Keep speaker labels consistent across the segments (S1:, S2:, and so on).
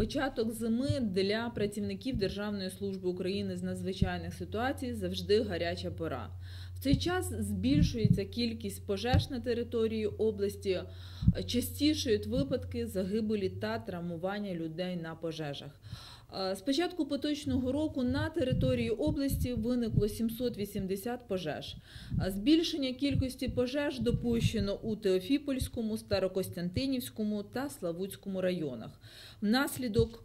S1: Початок зими для працівників Державної служби України з надзвичайних ситуацій завжди гаряча пора. Цей час збільшується кількість пожеж на території області, частішають випадки загибелі та травмування людей на пожежах. З початку поточного року на території області виникло 780 пожеж. Збільшення кількості пожеж допущено у Теофіпольському, Старокостянтинівському та Славутському районах. Внаслідок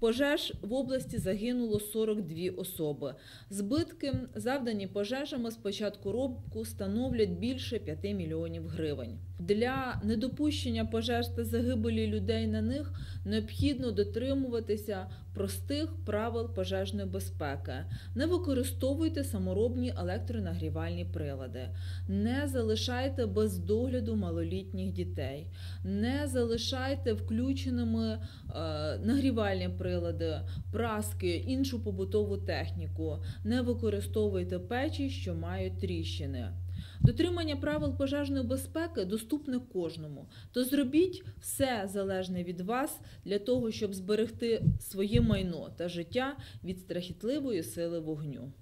S1: пожеж в області загинуло 42 особи. Збитки, завдані пожежами з початку року, становлять більше 5 мільйонів гривень. Для недопущення пожеж та загибелі людей на них необхідно дотримуватися простих правил пожежної безпеки. Не використовуйте саморобні електронагрівальні прилади, не залишайте без догляду малолітніх дітей, не залишайте включеними е, нагрівальні прилади, праски, іншу побутову техніку, не використовуйте печі, що мають тріщини. Дотримання правил пожежної безпеки доступне кожному. То зробіть все залежне від вас для того, щоб зберегти своє майно та життя від страхітливої сили вогню.